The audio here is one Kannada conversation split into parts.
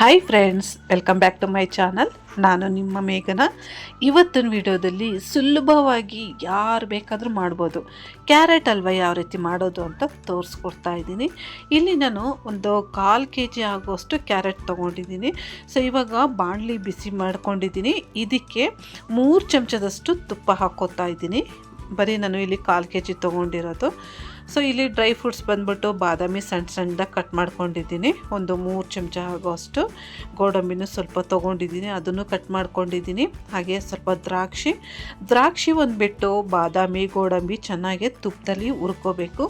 Hi friends welcome back to my channel ನಾನು ನಿಮ್ಮ ಮೇಘನ. ಇವತ್ತಿನ ವಿಡಿಯೋದಲ್ಲಿ ಸುಲಭವಾಗಿ ಯಾರು ಬೇಕಾದರೂ ಮಾಡ್ಬೋದು. ಕ್ಯಾರೆಟ್ ಹಲ್ವ ಯಾವ ರೀತಿ ಮಾಡೋದು ಅಂತ ತೋರಿಸ್ಕೊಡ್ತಾ ಇದ್ದೀನಿ. ಇಲ್ಲಿ ನಾನು ಒಂದು ಕಾಲು ಕೆ ಜಿ ಆಗುವಷ್ಟು ಕ್ಯಾರೆಟ್ ತೊಗೊಂಡಿದ್ದೀನಿ. ಸೊ ಇವಾಗ ಬಾಣಲಿ ಬಿಸಿ ಮಾಡ್ಕೊಂಡಿದ್ದೀನಿ. ಇದಕ್ಕೆ ಮೂರು ಚಮಚದಷ್ಟು ತುಪ್ಪ ಹಾಕೋತಾ ಇದ್ದೀನಿ. ಬರೀ ನಾನು ಇಲ್ಲಿ ಕಾಲು ಕೆ ಜಿ ತೊಗೊಂಡಿರೋದು. ಸೊ ಇಲ್ಲಿ ಡ್ರೈ ಫ್ರೂಟ್ಸ್ ಬಂದ್ಬಿಟ್ಟು ಬಾದಾಮಿ ಸಣ್ಣ ಸಣ್ಣದಾಗಿ ಕಟ್ ಮಾಡ್ಕೊಂಡಿದ್ದೀನಿ. ಒಂದು ಮೂರು ಚಮಚ ಆಗೋಷ್ಟು. ಗೋಡಂಬಿನೂ ಸ್ವಲ್ಪ ತೊಗೊಂಡಿದ್ದೀನಿ, ಅದನ್ನು ಕಟ್ ಮಾಡ್ಕೊಂಡಿದ್ದೀನಿ. ಹಾಗೆ ಸ್ವಲ್ಪ ದ್ರಾಕ್ಷಿ. ದ್ರಾಕ್ಷಿ ಒಂದು ಬಿಟ್ಟು ಬಾದಾಮಿ, ಗೋಡಂಬಿ ಚೆನ್ನಾಗಿ ತುಪ್ಪದಲ್ಲಿ ಹುರ್ಕೋಬೇಕು.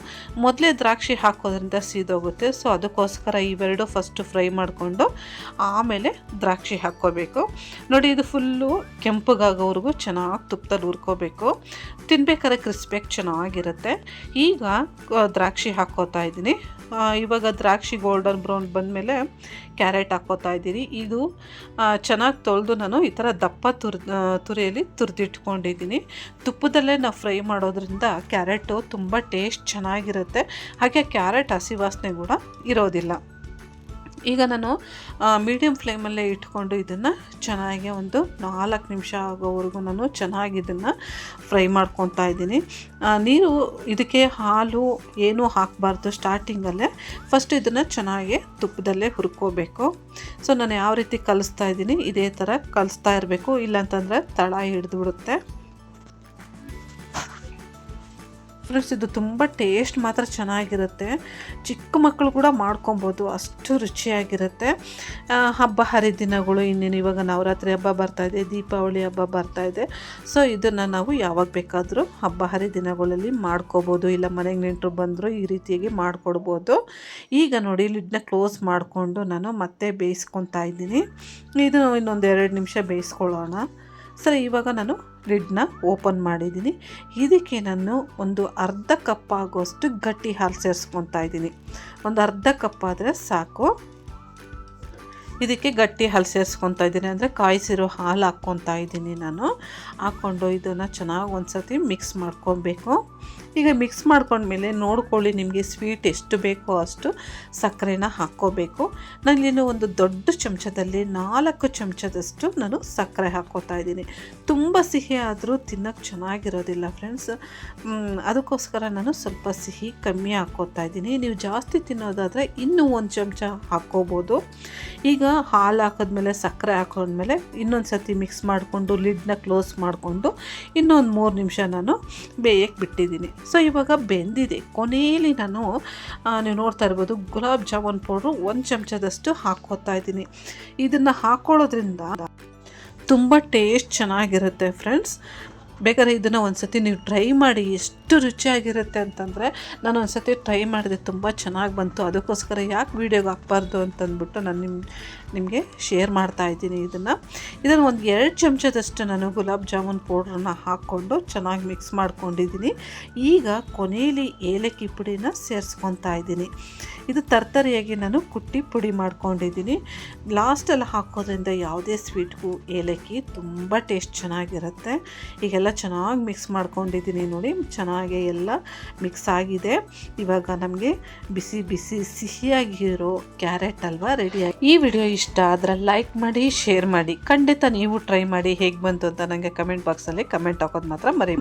ಮೊದಲೇ ದ್ರಾಕ್ಷಿ ಹಾಕೋದ್ರಿಂದ ಸೀದೋಗುತ್ತೆ. ಸೊ ಅದಕ್ಕೋಸ್ಕರ ಇವೆರಡು ಫಸ್ಟು ಫ್ರೈ ಮಾಡಿಕೊಂಡು ಆಮೇಲೆ ದ್ರಾಕ್ಷಿ ಹಾಕ್ಕೋಬೇಕು. ನೋಡಿ, ಇದು ಫುಲ್ಲು ಕೆಂಪಗಾಗೋವರೆಗೂ ಚೆನ್ನಾಗಿ ತುಪ್ಪದಲ್ಲಿ ಹುರ್ಕೋಬೇಕು. ತಿನ್ಬೇಕಾದ್ರೆ ಕ್ರಿಸ್ಪಿಯಾಗಿ ಚೆನ್ನಾಗಿರುತ್ತೆ. ಈಗ ದ್ರಾಕ್ಷಿ ಹಾಕ್ಕೋತಾ ಇದ್ದೀನಿ. ಇವಾಗ ದ್ರಾಕ್ಷಿ ಗೋಲ್ಡನ್ ಬ್ರೌನ್ ಬಂದಮೇಲೆ ಕ್ಯಾರೆಟ್ ಹಾಕ್ಕೋತಾ ಇದ್ದೀನಿ. ಇದು ಚೆನ್ನಾಗಿ ತೊಳೆದು ನಾನು ಈ ಥರ ದಪ್ಪ ತುರ್ ತುರಿಯಲ್ಲಿ ತುರಿದಿಟ್ಕೊಂಡಿದ್ದೀನಿ. ತುಪ್ಪದಲ್ಲೇ ನಾವು ಫ್ರೈ ಮಾಡೋದ್ರಿಂದ ಕ್ಯಾರೆಟು ತುಂಬ ಟೇಸ್ಟ್ ಚೆನ್ನಾಗಿರುತ್ತೆ. ಹಾಗೆ ಕ್ಯಾರೆಟ್ ಹಸಿ ವಾಸನೆ ಕೂಡ ಇರೋದಿಲ್ಲ. ಈಗ ನಾನು ಮೀಡಿಯಮ್ ಫ್ಲೇಮಲ್ಲೇ ಇಟ್ಕೊಂಡು ಇದನ್ನು ಚೆನ್ನಾಗಿ ಒಂದು ನಾಲ್ಕು ನಿಮಿಷ ಆಗೋವರೆಗೂ ನಾನು ಚೆನ್ನಾಗಿ ಇದನ್ನು ಫ್ರೈ ಮಾಡ್ಕೊತಾ ಇದ್ದೀನಿ. ನೀರು ಇದಕ್ಕೆ ಹಾಲು ಏನೂ ಹಾಕಬಾರ್ದು ಸ್ಟಾರ್ಟಿಂಗಲ್ಲೇ ಫಸ್ಟ್ ಇದನ್ನು ಚೆನ್ನಾಗಿ ತುಪ್ಪದಲ್ಲೇ ಹುರ್ಕೋಬೇಕು. ಸೊ ನಾನು ಯಾವ ರೀತಿ ಕಲಿಸ್ತಾ ಇದ್ದೀನಿ, ಇದೇ ಥರ ಕಲಿಸ್ತಾ ಇರಬೇಕು. ಇಲ್ಲಾಂತಂದರೆ ತಳ ಹಿಡಿದು ಫ್ರೆಂಡ್ಸ್, ಇದು ತುಂಬ ಟೇಸ್ಟ್ ಮಾತ್ರ ಚೆನ್ನಾಗಿರುತ್ತೆ. ಚಿಕ್ಕ ಮಕ್ಕಳು ಕೂಡ ಮಾಡ್ಕೊಬೋದು, ಅಷ್ಟು ರುಚಿಯಾಗಿರುತ್ತೆ. ಹಬ್ಬ ಹರಿದಿನಗಳು, ಇನ್ನೇನು ಇವಾಗ ನವರಾತ್ರಿ ಹಬ್ಬ ಬರ್ತಾಯಿದೆ ದೀಪಾವಳಿ ಹಬ್ಬ ಬರ್ತಾಯಿದೆ ಸೊ, ಇದನ್ನು ನಾವು ಯಾವಾಗ ಬೇಕಾದರೂ ಹಬ್ಬ ಹರಿದಿನಗಳಲ್ಲಿ ಮಾಡ್ಕೋಬೋದು, ಇಲ್ಲ ಮನೆಗೆ ನೆಂಟರು ಬಂದರೂ ಈ ರೀತಿಯಾಗಿ ಮಾಡಿಕೊಡ್ಬೋದು. ಈಗ ನೋಡಿ, ಲಿಡ್ನ ಕ್ಲೋಸ್ ಮಾಡಿಕೊಂಡು ನಾನು ಮತ್ತೆ ಬೇಯಿಸ್ಕೊತಾ ಇದ್ದೀನಿ. ಇದು ಇನ್ನೊಂದು ಎರಡು ನಿಮಿಷ ಬೇಯಿಸ್ಕೊಳ್ಳೋಣ. ಸರಿ, ಇವಾಗ ನಾನು ಲಿಡ್ನ ಓಪನ್ ಮಾಡಿದ್ದೀನಿ. ಇದಕ್ಕೆ ನಾನು ಒಂದು ಅರ್ಧ ಕಪ್ ಆಗೋಷ್ಟು ಗಟ್ಟಿ ಹಾಲು ಸೇರಿಸ್ಕೊತಾ ಇದ್ದೀನಿ. ಒಂದು ಅರ್ಧ ಕಪ್ ಆದರೆ ಸಾಕು. ಇದಕ್ಕೆ ಗಟ್ಟಿ ಹಾಲು ಸೇರಿಸ್ಕೊತಾ ಇದ್ದೀನಿ. ಅಂದರೆ ಕಾಯಿಸಿರೋ ಹಾಲು ಹಾಕ್ಕೊತಾ ಇದ್ದೀನಿ ನಾನು. ಹಾಕ್ಕೊಂಡು ಇದನ್ನು ಚೆನ್ನಾಗಿ ಒಂದು ಸರ್ತಿ ಮಿಕ್ಸ್ ಮಾಡ್ಕೊಬೇಕು. ಈಗ ಮಿಕ್ಸ್ ಮಾಡ್ಕೊಂಡ್ಮೇಲೆ ನೋಡ್ಕೊಳ್ಳಿ ನಿಮಗೆ ಸ್ವೀಟ್ ಎಷ್ಟು ಬೇಕೋ ಅಷ್ಟು ಸಕ್ಕರೆನ ಹಾಕ್ಕೋಬೇಕು. ಇಲ್ಲಿ ಒಂದು ದೊಡ್ಡ ಚಮಚದಲ್ಲಿ ನಾಲ್ಕು ಚಮಚದಷ್ಟು ನಾನು ಸಕ್ಕರೆ ಹಾಕ್ಕೋತಾ ಇದ್ದೀನಿ. ತುಂಬ ಸಿಹಿ ಆದರೂ ತಿನ್ನೋಕ್ಕೆ ಚೆನ್ನಾಗಿರೋದಿಲ್ಲ ಫ್ರೆಂಡ್ಸ್ ಅದಕ್ಕೋಸ್ಕರ ನಾನು ಸ್ವಲ್ಪ ಸಿಹಿ ಕಮ್ಮಿ ಹಾಕ್ಕೋತಾ ಇದ್ದೀನಿ. ನೀವು ಜಾಸ್ತಿ ತಿನ್ನೋದಾದರೆ ಇನ್ನೂ ಒಂದು ಚಮಚ ಹಾಕ್ಕೋಬೋದು. ಈಗ ಹಾಲು ಹಾಕಿದ್ಮೇಲೆ ಸಕ್ಕರೆ ಹಾಕೊಂಡ್ಮೇಲೆ ಇನ್ನೊಂದು ಸರ್ತಿ ಮಿಕ್ಸ್ ಮಾಡಿಕೊಂಡು ಲಿಡ್ನ ಕ್ಲೋಸ್ ಮಾಡಿಕೊಂಡು ಇನ್ನೊಂದು ಮೂರು ನಿಮಿಷ ನಾನು ಬೇಯಕ್ಕೆ ಬಿಟ್ಟಿದ್ದೀನಿ. ಸೊ, ಇವಾಗ ಬೆಂದಿದೆ. ಕೊನೆಯಲ್ಲಿ ನಾನು ನೀವು ನೋಡ್ತಾ ಇರ್ಬೋದು, ಗುಲಾಬ್ ಜಾಮೂನ್ ಪೌಡ್ರು ಒಂದು ಚಮಚದಷ್ಟು ಹಾಕೋತಾ ಇದ್ದೀನಿ. ಇದನ್ನು ಹಾಕ್ಕೊಳ್ಳೋದ್ರಿಂದ ತುಂಬ ಟೇಸ್ಟ್ ಚೆನ್ನಾಗಿರುತ್ತೆ ಫ್ರೆಂಡ್ಸ್ ಬೇಕಾದ್ರೆ ಇದನ್ನು ಒಂದು ಸತಿ ನೀವು ಟ್ರೈ ಮಾಡಿ ಎಷ್ಟು ರುಚಿಯಾಗಿರುತ್ತೆ ಅಂತಂದರೆ ನಾನು ಒಂದು ಸತಿ ಟ್ರೈ ಮಾಡಿದೆ, ತುಂಬ ಚೆನ್ನಾಗಿ ಬಂತು. ಅದಕ್ಕೋಸ್ಕರ ಯಾಕೆ ವೀಡಿಯೋಗೆ ಹಾಕ್ಬಾರ್ದು ಅಂತಂದ್ಬಿಟ್ಟು ನಾನು ನಿಮ್ಮ ನಿಮಗೆ ಶೇರ್ ಮಾಡ್ತಾ ಇದ್ದೀನಿ ಇದನ್ನು. ಇದನ್ನು ಒಂದು ಎರಡು ಚಮಚದಷ್ಟು ನಾನು ಗುಲಾಬ್ ಜಾಮೂನ್ ಪೌಡ್ರನ್ನ ಹಾಕ್ಕೊಂಡು ಚೆನ್ನಾಗಿ ಮಿಕ್ಸ್ ಮಾಡ್ಕೊಂಡಿದ್ದೀನಿ. ಈಗ ಕೊನೆಯಲ್ಲಿ ಏಲಕ್ಕಿ ಪುಡಿನ ಸೇರಿಸ್ಕೊತಾ ಇದ್ದೀನಿ. ಇದು ತರ್ತರಿಯಾಗಿ ನಾನು ಕುಟ್ಟಿ ಪುಡಿ ಮಾಡ್ಕೊಂಡಿದ್ದೀನಿ. ಲಾಸ್ಟಲ್ಲಿ ಹಾಕೋದ್ರಿಂದ ಯಾವುದೇ ಸ್ವೀಟ್ಗೂ ಏಲಕ್ಕಿ ತುಂಬ ಟೇಸ್ಟ್ ಚೆನ್ನಾಗಿರುತ್ತೆ. ಈಗೆಲ್ಲ ಚೆನ್ನಾಗಿ ಮಿಕ್ಸ್ ಮಾಡ್ಕೊಂಡಿದ್ದೀನಿ ನೋಡಿ, ಚೆನ್ನಾಗಿ ಎಲ್ಲ ಮಿಕ್ಸ್ ಆಗಿದೆ. ಇವಾಗ ನಮಗೆ ಬಿಸಿ ಬಿಸಿ ಸಿಹಿಯಾಗಿರೋ ಕ್ಯಾರೆಟ್ ಅಲ್ವಾ ರೆಡಿಯಾಗಿ ಈ ವಿಡಿಯೋ ಇಷ್ಟ ಆದರೆ ಲೈಕ್ ಮಾಡಿ ಶೇರ್ ಮಾಡಿ. ಖಂಡಿತ ನೀವು ಟ್ರೈ ಮಾಡಿ ಹೇಗೆ ಬಂತು ಅಂತ ನನಗೆ ಕಮೆಂಟ್ ಬಾಕ್ಸಲ್ಲಿ ಕಮೆಂಟ್ ಹಾಕೋದು ಮಾತ್ರ ಮರಿ